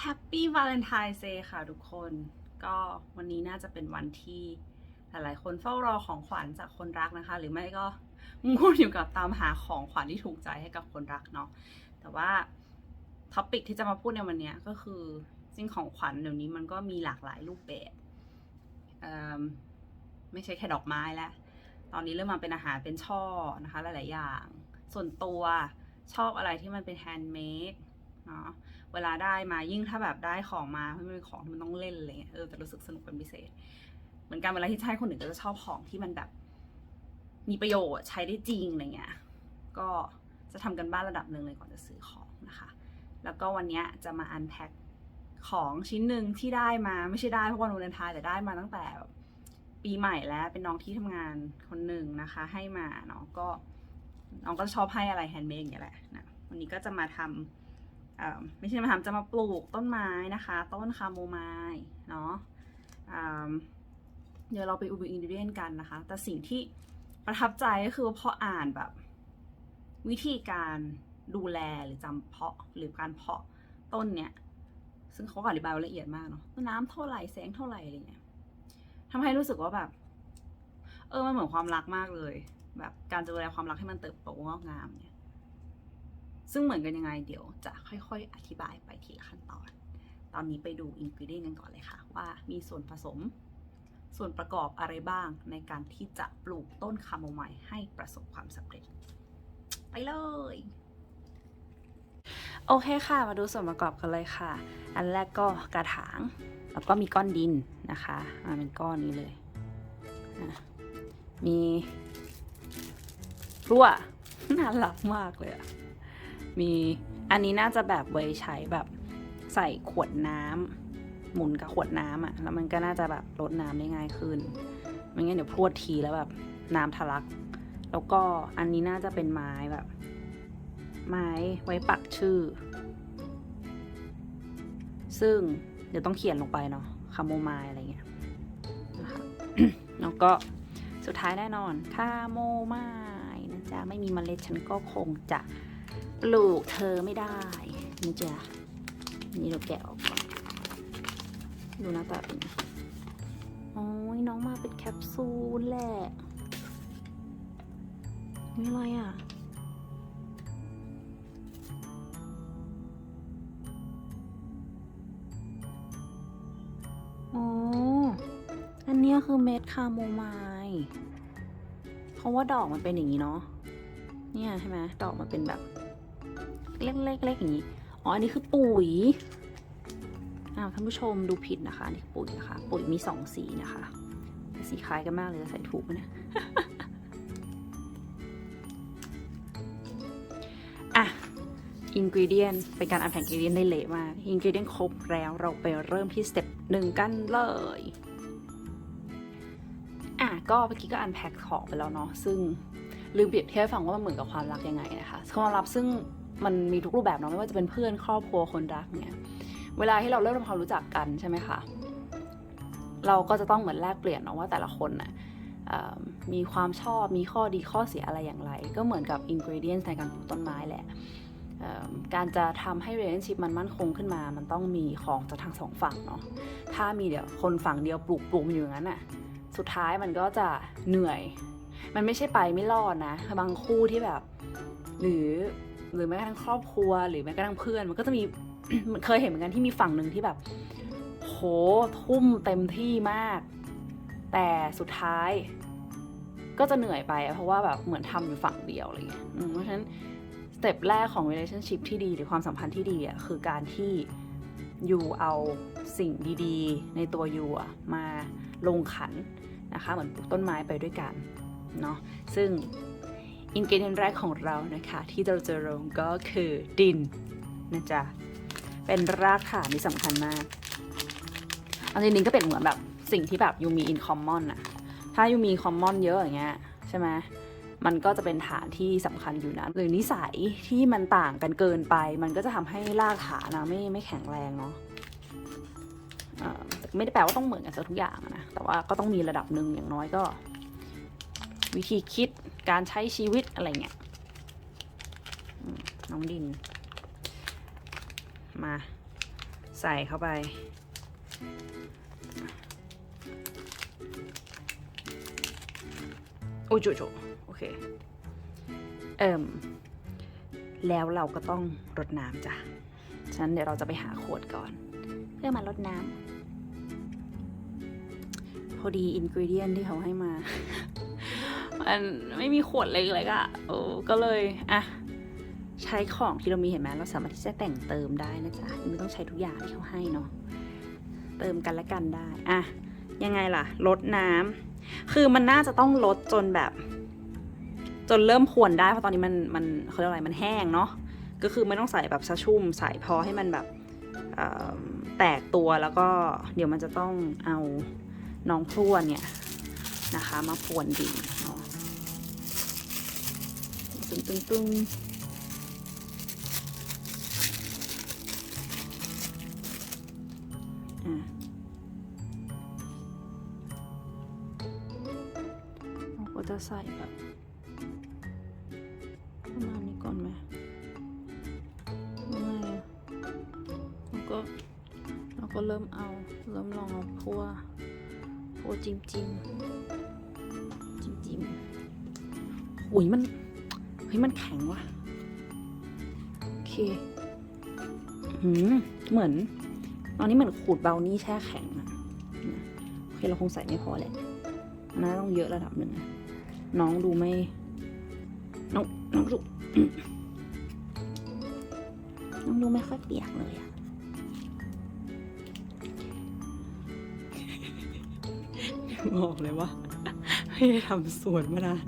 แฮปปี้วาเลนไทน์เ y ค่ะทุกคน ก็วันนี้น่าจะเป็นวันที่หลายๆคนเฝ้ารอของขวัญจากคนรักนะคะ หรือไม่ก็ง่วนอยู่กับตามหาของขวัญที่ถูกใจให้กับคนรักเนาะแต่ว่าท็อปิกที่จะมาพูดในวันนี้ก็คือจริงของขวัญเดี๋ยวนี้มันก็มีหลากหลายรูปแบบไม่ใช่แค่ดอกไม้แล้วตอนนี้เริ่มมาเป็นอาหารเป็นช่อนะคะหลาย ๆ อย่าง ส่วนตัวชอบอะไรที่มันเป็นแฮนด์เมดเนาะ เวลาได้มายิ่งถ้าแบบได้ของมาไม่เป็นของที่มันต้องเล่นอะไรเงี้ยเออจะรู้สึกสนุกเป็นพิเศษ เหมือนกันเวลาที่ให้คนอื่นก็จะชอบของที่มันแบบ มีประโยชน์ใช้ได้จริงอะไรเงี้ยก็จะทำกันบ้านระดับหนึ่งเลยก่อนจะซื้อของนะคะ แล้วก็วันนี้จะมาอันแพ็คของชิ้นหนึ่งที่ได้มาไม่ใช่ได้เพราะวันวาเลนไทน์แต่ได้มาตั้งแต่ปีใหม่แล้วเป็นน้องที่ทำงานคนหนึ่งนะคะ ให้มาเนาะก็น้องก็ชอบให้อะไรแฮนด์เมดอย่างเงี้ยแหละนะวันนี้ก็จะมาทำเอ่อ ไม่ใช่มาทำจะมาปลูกต้นไม้นะคะ ต้นคาโมไมล์เนาะเดี๋ยวเราไปอุบอินเดียนกันนะคะ แต่สิ่งที่ประทับใจก็คือว่าพออ่านแบบ วิธีการดูแลหรือจำเพาะหรือการเพาะต้นเนี่ยซึ่งเขาอธิบายละเอียดมากเนาะน้ำเท่าไหร่แสงเท่าไหร่อะไรเงี้ยทำให้รู้สึกว่าแบบ เออมันเหมือนความรักมากเลย แบบการดูแลความรักให้มันเติบโตงอกงามเนี่ย ซึ่งเหมือนกันยังไงเดี๋ยวจะค่อยๆ อธิบายไปทีละขั้นตอน ตอนนี้ไปดูอินกิเดียนกันก่อนเลยค่ะ ว่ามีส่วนผสม ส่วนประกอบอะไรบ้างในการที่จะปลูกต้นคาโมไมล์ให้ประสบความสำเร็จ ไปเลยโอเคค่ะ มาดูส่วนประกอบกันเลยค่ะ อันแรกก็กระถาง แล้วก็มีก้อนดินนะคะมาเป็นก้อนนี้เลย มีรั่วน่ารักมากเลยอะ มีอันนี้น่าจะแบบไว้ใช้แบบใส่ขวดน้ำหมุนกับขวดน้ำอะ แล้วมันก็น่าจะแบบลดน้ำได้ง่ายขึ้นไม่งั้นเดี๋ยวพรวดทีแล้วแบบน้ำทะลัก แล้วก็อันนี้น่าจะเป็นไม้แบบ ไม้ไว้ปักชื่อ ซึ่งเดี๋ยวต้องเขียนลงไปเนาะคาโมไมล์อะไรเงี้ยนะคะแล้วก็สุดท้ายแน่นอนคาโมไมล์นะจ๊ะไม่มีเมล็ดฉันก็คงจะ ปลูกเธอไม่ได้นี่จ้ะนี่เราแกะออกก่อนดูหน้าตาเป็นโอ้ยน้องมาเป็นแคปซูลแหละมีอะไรอะอ๋ออันนี้คือเม็ดคาโมไมล์เพราะว่าดอกมันเป็นอย่างนี้เนาะ เนี่ยใช่ไหมดอกมันเป็นแบบ เล็กๆๆอย่างนี้ อ๋อ อันนี้คือปุ๋ย อ้าว ท่านผู้ชมดูผิดนะคะอันนี่คือปุ๋ยนะคะ ปุ๋ยมีสองสีนะคะ สีคล้ายกันมากเลยจะใส่ถูกไหมเนี่ยอะอินก e เดียนเป็นการอันแผงอินก e เดียนได้เละมากอินก e เดียนครบแล้วเราไปเริ่มที่สเต็ปหนึ่งกันเลยอะก็เมื่อกี้ก็อันแพ็คของไปแล้วเนาะซึ่งลืมเปรียบเทียบให้ฟังว่ามันเหมือนกับความรักยังไงนะคะความรักซึ่ง มันมีทุกรูปแบบเนาะไม่ว่าจะเป็นเพื่อนครอบครัวคนรักเนี่ยเวลาที่เราเริ่มทำความรู้จักกันใช่ไหมคะเราก็จะต้องเหมือนแลกเปลี่ยนเนาะว่าแต่ละคนน่ะเอ่อมีความชอบมีข้อดีข้อเสียอะไรอย่างไร ก็เหมือนกับอินก e เดียนในการปลูกต้นไม้แหละการจะทำให้ relationship มันมั่นคงขึ้นมา มันต้องมีของจากทั้งสองฝั่งเนาะถ้ามีเดี๋ยวคนฝั่งเดียวปลูกปลูกมันอยู่อย่างนั้นน่ะสุดท้ายมันก็จะเหนื่อย มันไม่ใช่ไปไม่รอดนะ บางคู่ที่แบบ หรือ หรือแม้กระทั่งครอบครัว หรือแม้กระทั่งเพื่อนมันก็จะมีเคยเห็นเหมือนกันที่มีฝั่งหนึ่งที่แบบ โหทุ่มเต็มที่มาก แต่สุดท้าย ก็จะเหนื่อยไป เพราะว่าแบบเหมือนทำอยู่ฝั่งเดียวอะไรเงี้ยเพราะฉะนั้นสเต็ปแรกของ relationship ที่ดีหรือความสัมพันธ์ที่ดีอะคือการที่ยูเอาสิ่งดีๆ ในตัวยูอะมาลงขันนะคะ เหมือนปลูกต้นไม้ไปด้วยกันเนาะซึ่ง อินกิเดียนแรกของเรานะคะ ที่เราจะลงก็คือดินนะจ๊ะ เป็นรากฐานที่สำคัญมากเอาจริงๆก็เป็นเหมือนแบบสิ่งที่แบบยูมีอินคอมมอนอะถ้ายูมีคอมมอนเยอะอย่างเงี้ยใช่ไหมมันก็จะเป็นฐานที่สำคัญอยู่นะ หรือนิสัยที่มันต่างกันเกินไป มันก็จะทำให้รากฐานนะไม่ไม่แข็งแรงเนาะไม่ได้แปลว่าต้องเหมือนกันซะทุกอย่างนะ แต่ว่าก็ต้องมีระดับหนึ่งอย่างน้อยก็ วิธีคิด การใช้ชีวิตอะไรเงี้ยน้องดิน มาใส่เข้าไป โอ้จุจุโอเค เอิ่ม แล้วเราก็ต้องรดน้ำจ้ะ ฉะนั้นเดี๋ยวเราจะไปหาขวดก่อน เพื่อมารดน้ำพอดีอินกิเดียนที่เขาให้มา มันไม่มีขวดเล็กๆอะ่ะโอ้ก็เลยอะใช้ของที่เรามีเห็นไหมเราสามารถที่จะแต่งเติมได้นะจ๊ะไม่ต้องใช้ทุกอย่างที่เขาให้เนาะเติมกันและกันได้อะยังไงล่ะลดน้ำคือมันน่าจะต้องลดจนแบบ จนเริ่มพรวนได้เพราะตอนนี้มันมันเขาเรียกอะไรมันแห้งเนาะก็คือไม่ต้องใส่แบบซะชุ่มใส่พอให้มันแบบแตกตัวแล้วก็เดี๋ยวมันจะต้องเอาน้องพรวนเนี่ยนะคะ มาพรวนดิน เนาะตึงตึ อนตอนนี้เหมือนขูดเบานี่แช่แข็งอะโอเคเราคงใส่ไม่พอแหละนนั้นต้องเยอะระดับหนึ่งนะน้องดูไม่ น้องน้องดูน้องดูไม่ค่อยเปียกเลยอะบอกเลยว่าไม่ได้ทำสวนมานาน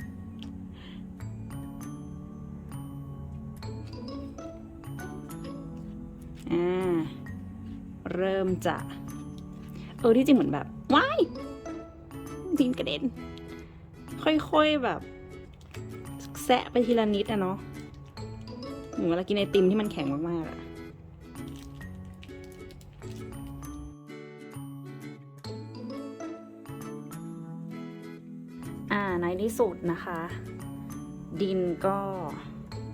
เริ่มจะเออที่จริงเหมือนแบบว้ายดินกระเด็น ค่อยๆแบบแซะไปทีละนิดอะเนาะเหมือนเวลากินไอติมที่มันแข็งมากๆอะอ่าในที่สุดนะคะ ดินก็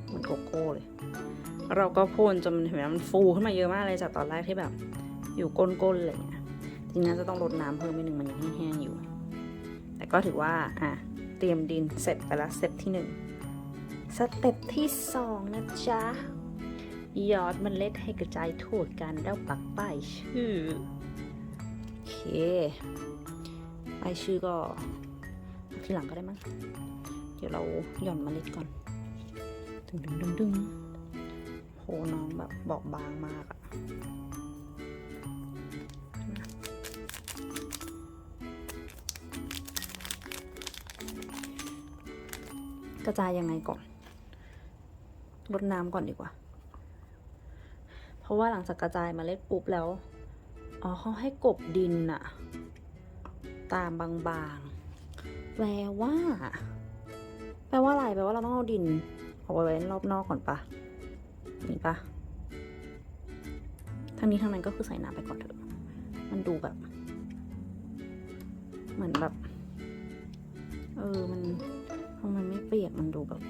เหมือนโกโก้เลย เราก็พ่นจนมันเห็นไหมมันฟูขึ้นมาเยอะมากเลยจากตอนแรกที่แบบ อยู่ก้นๆอะไรเงี้ยทีนี้จะต้องลดน้ำเพิ่มนิดนึงมันยังแห้งๆอยู่ แต่ก็ถือว่าอะเตรียมดินเสร็จไปแล้วสเต็ปที่หนึ่งสเต็ปที่สองนะจ๊ะหยอดเมันเล็ดให้กระจายทั่วกันแล้วปักป้ายชื่อโอเคป้ายชื่อก็ทีหลังก็ได้มั้งเดี๋ยวเราหย่อนเมล็ดก่อนดึงดึงดึงดึงโหน้องแบบบอกบางมากอะ กระจายยังไงก่อนรดน้ำก่อนดีกว่า เพราะว่าหลังจากกระจายเมาเล็ดปุ๊บแล้ว อ๋อเขาให้กบดินอะตามบางๆ แปลว่า แปลว่าอะไร แปลว่าเราต้องเอาดินออกไว้รอบนอกก่อนปะนี่ปะทั้งนี้ทั้งนั้นก็คือใส่น้ำไปก่อนเถอะ มันดูแบบ เหมือนแบบ เออ มัน เปียกมันดูแบบ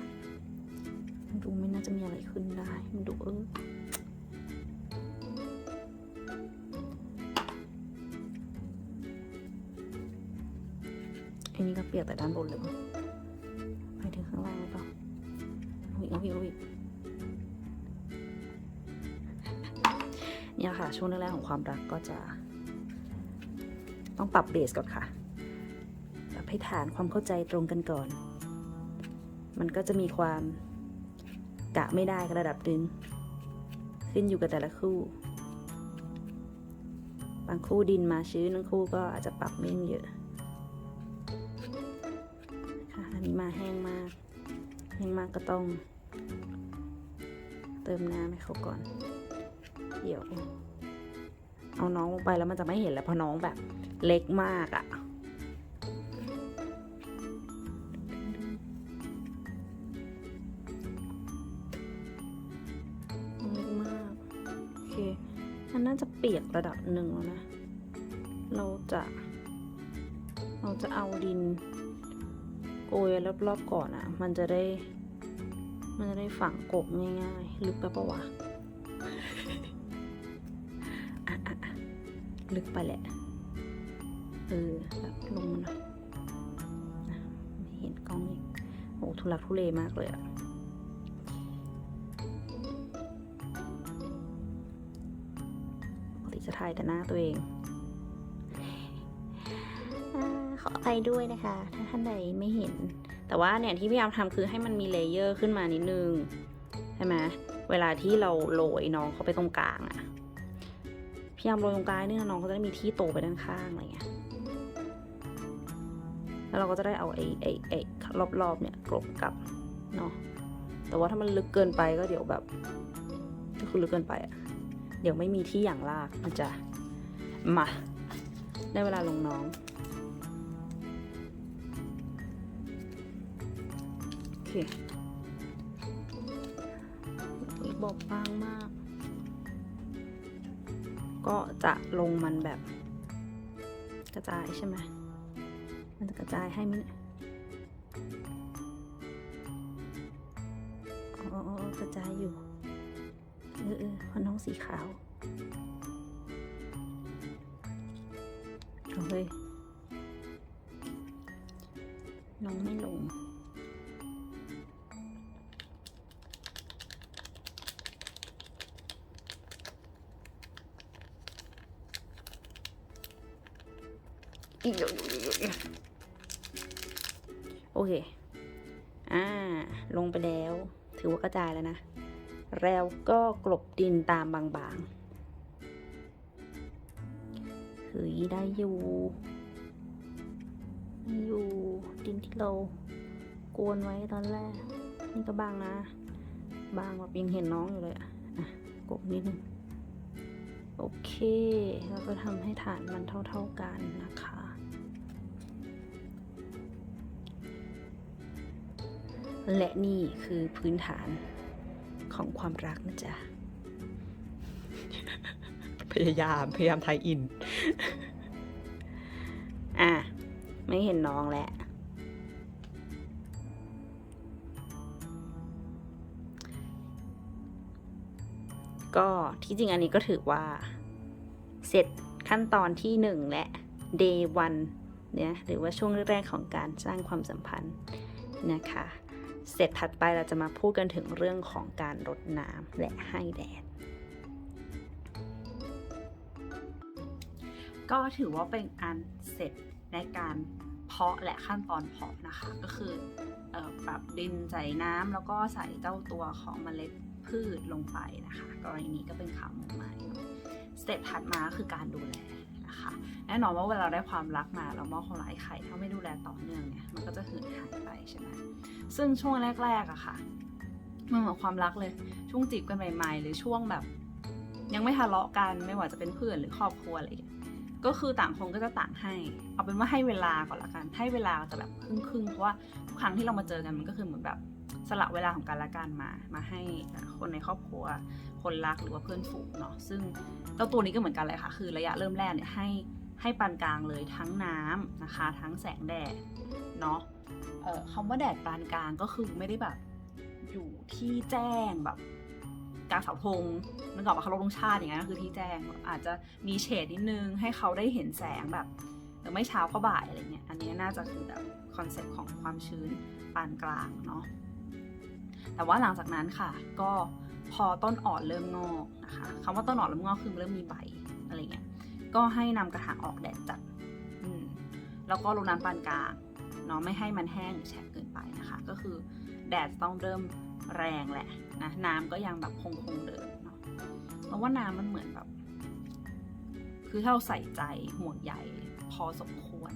มันดูไม่น่าจะมีอะไรขึ้นได้ มันดูเอออันนี้ก็เปียกแต่ด้านบนเลยป่ะไปถึงข้างล่างหรือเปล่าเอาอีกเอาอีกเอาอีกเนี่ยค่ะ ช่วงแรกๆของความรักก็จะ ต้องปรับเบสก่อนค่ะ ปรับให้ฐานความเข้าใจตรงกันก่อน มันก็จะมีความกะไม่ได้กระดับหนึ่งขึ้นอยู่กับแต่ละคู่ บางคู่ดินมาชื้นบางคู่ก็อาจจะปรับไม่เยอะค่ะอันนี้มาแห้งมาก แห้งมากก็ต้อง เติมน้ำให้เขาก่อน เดี๋ยว เอาน้องลงไปแล้วมันจะไม่เห็นแล้วเพราะน้องแบบเล็กมากอะ่ะ เปียกระดับหนึ่งแล้วนะ เราจะ เราจะเอาดินโกยรอบๆก่อนอะ่ะ มันจะได้ มันจะได้ฝังกบง่ายๆ ลึกไปปะวะอะลึกไปแหละ เออแบบลงมาหน่อยนะไม่เห็นกล้องอีกโอ้ทุลักทุเลมากเลยอะป จะถ่ายแต่หน้าตัวเองอขออภัยด้วยนะคะ ถ้าท่านใดไม่เห็น แต่ว่าเนี่ยที่พยายามทำคือให้มันมีเลเยอร์ขึ้นมานิดนึงใช่ไหมเวลาที่เราโรยน้องเขาไปตรงกลางอะพยายามโรยตรงกลางเนี่ยน้องเขาจะได้มีที่โตไปด้านข้างอะไรเงี้ยแล้วเราก็จะได้เอาไอ้ไอ้ไอ้รอบๆเนี่ยกลบกลับเนาะแต่ว่าถ้ามันลึกเกินไปก็เดี๋ยวแบบก็คือลึกเกินไปอะ เดี๋ยวไม่มีที่อย่างลากมันจะมา ได้เวลาลงน้อง โอเคบอบบางมาก ก็จะลงมันแบบ กระจายใช่ไหม มันจะกระจายให้ไหมเนี่ยอ๋อกระจายอยู่ ออเออเพราะน้องสีขาว โอาเฮ้ย ฮ้ยได้อยู่ได้อยู่ ดินที่เรากวนไว้ตอนแรก นี่ก็บางนะ บางแบบยังเห็นน้องอยู่เลยอะอะกบนิดนึง โอเค แล้วก็ทำให้ฐานมันเท่าๆกันนะคะและนี่คือพื้นฐานของความรักนะจ๊ะ พยายามพยายามไทยอิน อะ ไม่เห็นน้องแล้วก็ที่จริงอันนี้ก็ถือว่า เสร็จขั้นตอนที่หนึ่งและ day one เนี่ยหรือว่าช่วงแรกๆของการสร้างความสัมพันธ์นะคะ เสร็จถัดไปเราจะมาพูดกันถึงเรื่องของการรดน้ำและให้แดด ก็ถือว่าเป็นอันเสร็จในการเพาะและขั้นตอนเพาะนะคะ ก็คืออปรับดินใส่น้ำแล้วก็ใส่เจ้าตัวของเมล็ดพืชลงไปนะคะ กรณีนี้ก็เป็นขาหมูไม้เนอะสเต็ปถัดมาคือการดูแลนะคะแน่นอนว่าเวลาเราได้ความรักมาเรามอบความรักให้ใครถ้าไม่ดูแลต่อเนื่องเนี่ยมันก็จะหืดหายไปใช่ไหมซึ่งช่วงแรกๆอะค่ะมันเหมือนความรักเลยช่วงจีบกันใหม่ ๆ หรือช่วงแบบ ยังไม่ทะเลาะกันไม่ว่าจะเป็นเพื่อนหรือครอบครัวอะไรอย่างเงี้ย ก็คือต่างคนก็จะต่างให้ เอาเป็นว่าให้เวลาก่อนละกัน ให้เวลาแต่แบบครึ่งๆเพราะว่าทุกครั้งที่เรามาเจอกันมันก็คือเหมือนแบบสละเวลาของกันและกันมา มาให้คนในครอบครัว คนรักหรือว่าเพื่อนฝูงเนาะ ซึ่งเจ้าตัวนี้ก็เหมือนกันเลยค่ะ คือระยะเริ่มแรกเนี่ยให้ให้ปานกลางเลยทั้งน้ำนะคะ ทั้งแสงแดดเนาะเอ่อคำว่าแดดปานกลางก็คือไม่ได้แบบอยู่ที่แจ้งแบบ กลางเสาธงนึกออกมาเขาลงชาติอย่างเงี้ยคือที่แจ้งอาจจะมีเฉดนิดนึงให้เขาได้เห็นแสงแบบเออไม่เช้าก็บ่ายอะไรเงี้ยอันนี้น่าจะคือแบบคอนเซ็ปต์ของความชื้นปานกลางเนาะแต่ว่าหลังจากนั้นค่ะ ก็พอต้นอ่อนเริ่มงอกนะคะคำว่าต้นอ่อนเริ่มงอกคือเริ่มมีใบอะไรเงี้ยก็ให้นำกระถางออกแดดจัดอืมแล้วก็ลงน้ำปานกลางเนาะไม่ให้มันแห้งหรือแฉะเกินไปนะคะ ก็คือแดดต้องเริ่มแรงแหละ นะน้ำก็ยังแบบคงคงเดิมเนาะเพราะว่าน้ำมันเหมือนแบบ คือถ้าเราใส่ใจห่วงใยพอสมควร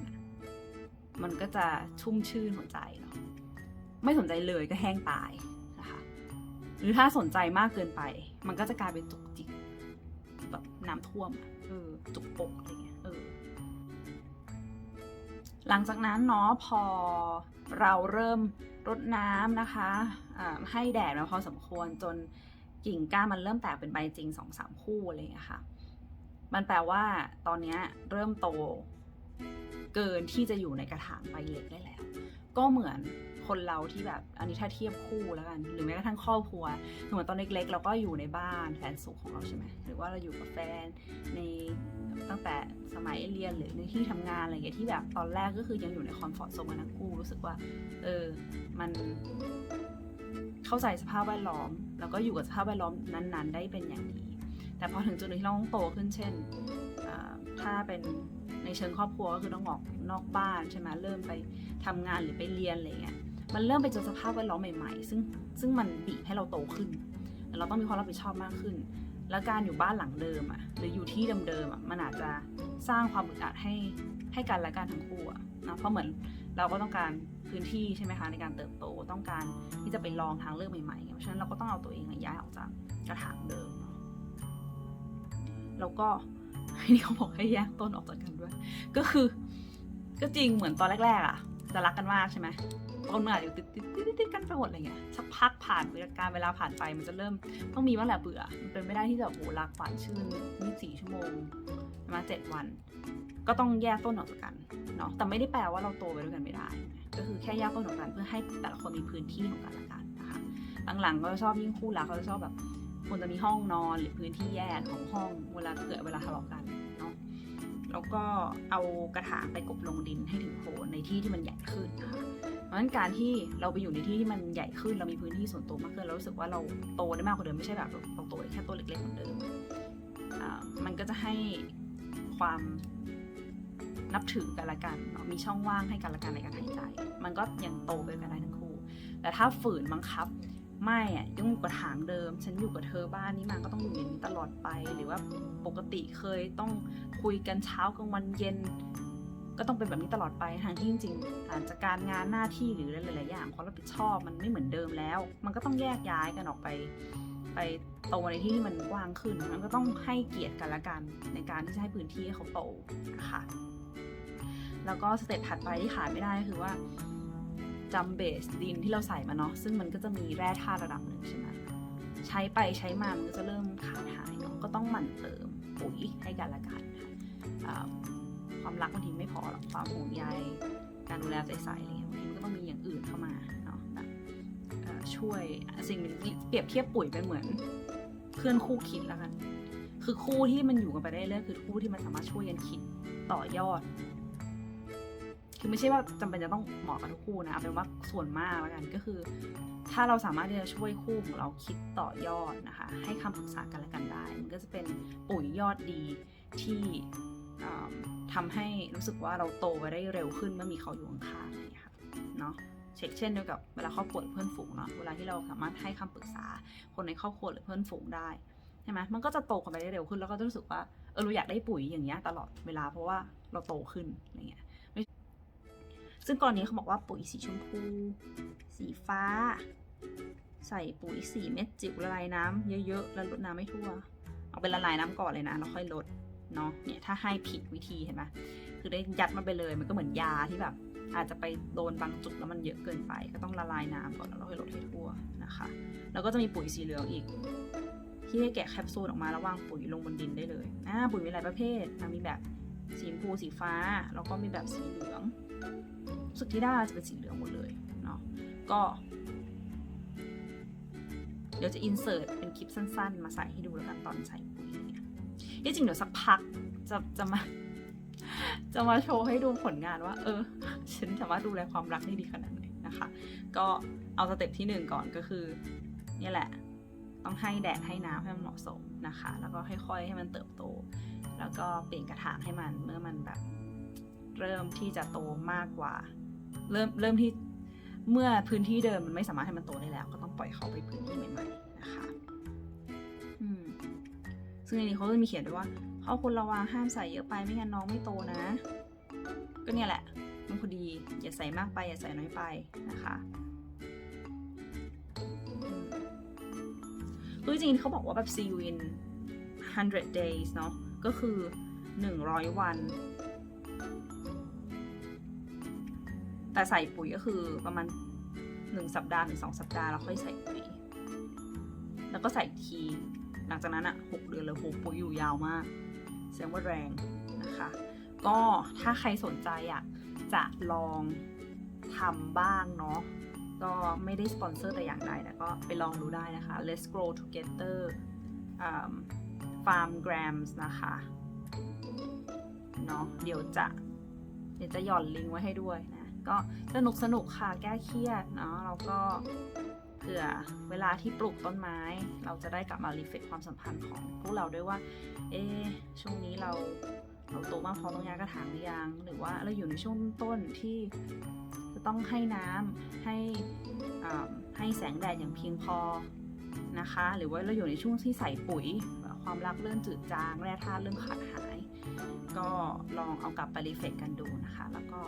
มันก็จะชุ่มชื่นหัวใจเนาะไม่สนใจเลยก็แห้งตายนะคะหรือถ้าสนใจมากเกินไป มันก็จะกลายเป็นจุกจิกแบบน้ำท่วมเออจุกปกอะไรเงี้ยเออหลังจากนั้นเนาะพอเราเริ่ม รดน้ำนะคะให้แดดมาพอสมควรจนกิ่งก้านมันเริ่มแตกเป็นใบจริงสองสามคู่อะไรอย่างเงี้ยค่ะ มันแปลว่าตอนนี้เริ่มโตเกินที่จะอยู่ในกระถางใบเล็กได้แล้ว ก็เหมือน คนเราที่แบบ อันนี้ถ้าเทียบคู่แล้วกัน หรือแม้กระทั่งครอบครัวคือเหมือนตอนเล็กๆ เราก็อยู่ในบ้านแฟนสุขของเราใช่ไหมหรือว่าเราอยู่กับแฟนในตั้งแต่สมัยเรียนหรือในที่ทำงานอะไรอย่างเงี้ยที่แบบตอนแรกก็คือยังอยู่ในคอมฟอร์ทโซนกันทั้งคู่รู้สึกว่า เออ มันเข้าใจสภาพแวดล้อม แล้วก็อยู่กับสภาพแวดล้อมนั้น ๆ ได้เป็นอย่างดี แต่พอถึงจุดหนึงที่เราต้องโตขึ้นเช่นถ้าเป็นในเชิงครอบครัวก็คือต้องออกนอกบ้านใช่ไหมเริ่มไปทำงานหรือไปเรียนอะไรเงี้ย มันเริ่มไปเจอสภาพแวดล้อมใหม่ๆ ซึ่งซึ่งมันบีบให้เราโตขึ้น เราต้องมีความรับผิดชอบมากขึ้น แล้วการอยู่บ้านหลังเดิมอะหรืออยู่ที่เดิมๆอะมันอาจจะสร้างความอึดอัดให้ให้กันและกันทั้งคู่อะนะเพราะเหมือนเราก็ต้องการพื้นที่ใช่ไหมคะในการเติบโตต้องการที่จะไปลองทางเลือกใหม่ๆ เพราะฉะนั้นเราก็ต้องเอาตัวเองย้ายออกจากกระถางเดิมเนาะแล้วก็นี่เขาบอกให้แยกต้นออกจากกันด้วย ก็คือ ก็จริงเหมือนตอนแรกๆอะจะรักกันมากใช่ไหม ต้นมันอาจจะอยู่ติดติดติดติดกันไปหมดอะไรเงี้ยสักพักผ่านเวลาการเวลาผ่านไปมันจะเริ่มต้องมีบ้างแหละเบื่อ มันเป็นไม่ได้ที่จะแบบโหรักหวานชื่น24ชั่วโมงมาเจ็ดวัน ก็ต้องแยกต้นออกจากกันเนาะแต่ไม่ได้แปลว่าเราโตไปด้วยกันไม่ได้ ก็คือแค่แยกต้นออกจากกันเพื่อให้แต่ละคนมีพื้นที่ของกันและกันนะคะหลังๆก็ชอบยิ่งคู่รักเขาจะชอบแบบควรจะมีห้องนอนหรือพื้นที่แยกของห้องเวลาเกิดเวลาทะเลาะกันเนาะแล้วก็เอากระถางไปกบลงดินให้ถึงโคนในที่ที่มันใหญ่ขึ้นนะคะ ราะฉะนั้นการที่เราไปอยู่ในที่ที่มันใหญ่ขึ้นเรามีพื้นที่ส่วนตัวมากขึ้นเรารู้สึกว่าเราโตได้มากกว่าเดิมไม่ใช่แบบเราโตแค่ตัวเล็กๆเหมือนเดิมมันก็จะให้ความนับถือกันละกัน มีช่องว่างให้กันละกันในการหายใจ มันก็ยังโตไปกันได้ทั้งคู่ แต่ถ้าฝืนบังคับ ไม่อะยังอยู่กับถางเดิม ฉันอยู่กับเธอบ้านนี้มาก็ต้องอยู่อย่างนี้ตลอดไป หรือว่าปกติเคยต้องคุยกันเช้ากลางวันเย็น ก็ต้องเป็นแบบนี้ตลอดไปทางที่จริงๆอาจจะการงานหน้าที่หรือหลายๆอย่างความรับผิดชอบมันไม่เหมือนเดิมแล้ว มันก็ต้องแยกย้ายกันออกไป ไปโตในที่ที่มันกว้างขึ้นมันก็ต้องให้เกียรติกันละกันในการที่จะให้พื้นที่ให้เขาโตนะคะแล้วก็สเต็ปถัดไปที่ขาดไม่ได้ก็คือว่าจำเบสดินที่เราใส่มาเนาะซึ่งมันก็จะมีแร่ธาตุระดับหนึ่งใช่ไหมใช้ไปใช้มามันก็จะเริ่มขาดหายเนาะก็ต้องหมั่นเติมปุ๋ยให้กันละกัน ความรักบางทีไม่พอหรอกความห่วงใยการดูแลใส่ๆอะไรเงี้ยบางทีมันก็ต้องมีอย่างอื่นเข้ามาเนาะแบบช่วยสิ่งหนึ่งเปรียบเทียบปุ๋ยเป็นเหมือน เพื่อนคู่คิดแล้วกันคือคู่ที่มันอยู่กันไปได้เรื่อยคือคู่ที่มันสามารถช่วยกันคิดต่อยอด คือไม่ใช่ว่าจำเป็นจะต้องเหมาะกับทุกคู่นะเป็นว่าส่วนมากแล้วกันก็คือ ถ้าเราสามารถที่จะช่วยคู่ของเราคิดต่อยอดนะคะ ให้คำปรึกษากันและกันได้ มันก็จะเป็นปุ๋ยยอดดีที่ อ่าทำให้รู้สึกว่าเราโตไปได้เร็วขึ้นเมื่อมีเขาอยู่ข้างๆอะไรอย่างเงี้ยค่ะเนาะเช็คเช่นเดียวกับเวลาครอบครัวหรือเพื่อนฝูงเนาะเวลาที่เราสามารถให้คำปรึกษาคนในครอบครัวหรือเพื่อนฝูงได้ใช่ไหมมันก็จะโตกันไปได้เร็วขึ้นแล้วก็จะรู้สึกว่าเออเราอยากได้ปุ๋ยอย่างเงี้ยตลอดเวลาเพราะว่าเราโตขึ้นอะไรเงี้ยซึ่งก่อนนี้เขาบอกว่าปุ๋ยสีชมพู สีฟ้า ใส่ปุ๋ยสีเม็ดจิ๋วละลายน้ำเยอะๆแล้วลดน้ำไม่ทั่ว เอาเป็นละลายน้ำก่อนเลยนะแล้วค่อยลด เนาะเนี่ยถ้าให้ผิดวิธีเห็นไหมคือได้ยัดมาไปเลยมันก็เหมือนยาที่แบบ อาจจะไปโดนบางจุดแล้วมันเยอะเกินไป ก็ต้องละลายน้ำก่อนแล้วเราค่อยลดให้ทั่วนะคะ แล้วก็จะมีปุ๋ยสีเหลืองอีก ที่ให้แกะแคปซูลออกมาแล้ววางปุ๋ยลงบนดินได้เลยอ่าปุ๋ยมีหลายประเภทมีแบบสีชมพูสีฟ้าแล้วก็มีแบบสีเหลืองสึกที่ได้จะเป็นสีเหลืองหมดเลยเนาะก็เดี๋ยวจะอินเสิร์ตเป็นคลิปสั้น ๆ มาใส่ให้ดูแล้วกันตอนใส่ ที่จริงเดี๋ยวสักพักจะจะมา จะมาโชว์ให้ดูผลงานว่า เออ ฉันสามารถดูแลความรักได้ดีขนาดไหนนะคะ ก็เอาสเต็ปที่หนึ่งก่อนก็คือเนี่ยแหละ ต้องให้แดดให้น้ำให้มันเหมาะสมนะคะ แล้วก็ค่อยๆให้มันเติบโต แล้วก็เปลี่ยนกระถางให้มันเมื่อมันแบบเริ่มที่จะโตมากกว่า เริ่มเริ่มที่เมื่อพื้นที่เดิมมันไม่สามารถให้มันโตได้แล้ว ก็ต้องปล่อยเขาไปพื้นที่ใหม่ๆ ซึ่งในนี้เขาจะมีเขียนด้วยว่าข้อควรระวังห้ามใส่เยอะไปไม่งั้นน้องไม่โตนะ ก็เนี่ยแหละมันพอดีอย่าใส่มากไปอย่าใส่น้อยไปนะคะคือจริงๆเขาบอกว่าแบบ see you in 100 days เนาะก็คือ 100 วัน แต่ใส่ปุ๋ยก็คือประมาณ 1 สัปดาห์ถึง2สัปดาห์แล้วค่อยใส่ปุ๋ย แล้วก็ใส่ที หลังจากนั้นอะ6เดือนเลยโหปุ๋ยอยู่ยาวมากแสดงว่าแรงนะคะ ก็ถ้าใครสนใจอยากจะลองทำบ้างเนาะก็ไม่ได้สปอนเซอร์แต่อย่างใดแต่ก็ไปลองดูได้นะคะ Let's Grow Together อ่า Farm Grams นะคะเนาะเดี๋ยวจะเดี๋ยวจะหย่อนลิงก์ไว้ให้ด้วยนะ ก็สนุกสนุกค่ะแก้เครียดเนาะแล้วก็ เผื่อเวลาที่ปลูกต้นไม้ เราจะได้กลับมารีเฟกความสัมพันธ์ของพวกเราด้วยว่า เอ๊ช่วงนี้เราเราโตมากพอต้องย้ายกระถางหรือยังหรือว่าเราอยู่ในช่วงต้นที่จะต้องให้น้ำให้อ่าให้แสงแดดอย่างเพียงพอนะคะ หรือว่าเราอยู่ในช่วงที่ใส่ปุ๋ย ความรักเริ่มจืดจางแร่ธาตุเริ่มขาดหาย ก็ลองเอากลับไปรีเฟกกันดูนะคะ แล้วก็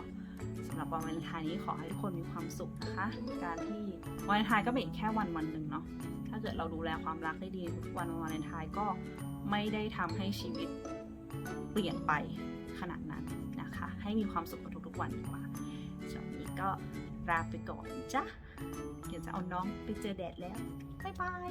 สำหรับวันวาเลนไทน์นี้ขอให้ทุกคนมีความสุขนะคะ การที่วาเลนไทน์ก็เป็นแค่วันวันหนึ่งเนาะถ้าเกิดเราดูแลความรักได้ดีทุกวันวาเลนไทน์ก็ไม่ได้ทำให้ชีวิตเปลี่ยนไปขนาดนั้นนะคะ ให้มีความสุขกับทุกๆวันดีกว่าส่วนวันนี้ก็ลาไปก่อนจ้ะเดี๋ยวจะเอาน้องไปเจอแดดแล้วบ๊ายบาย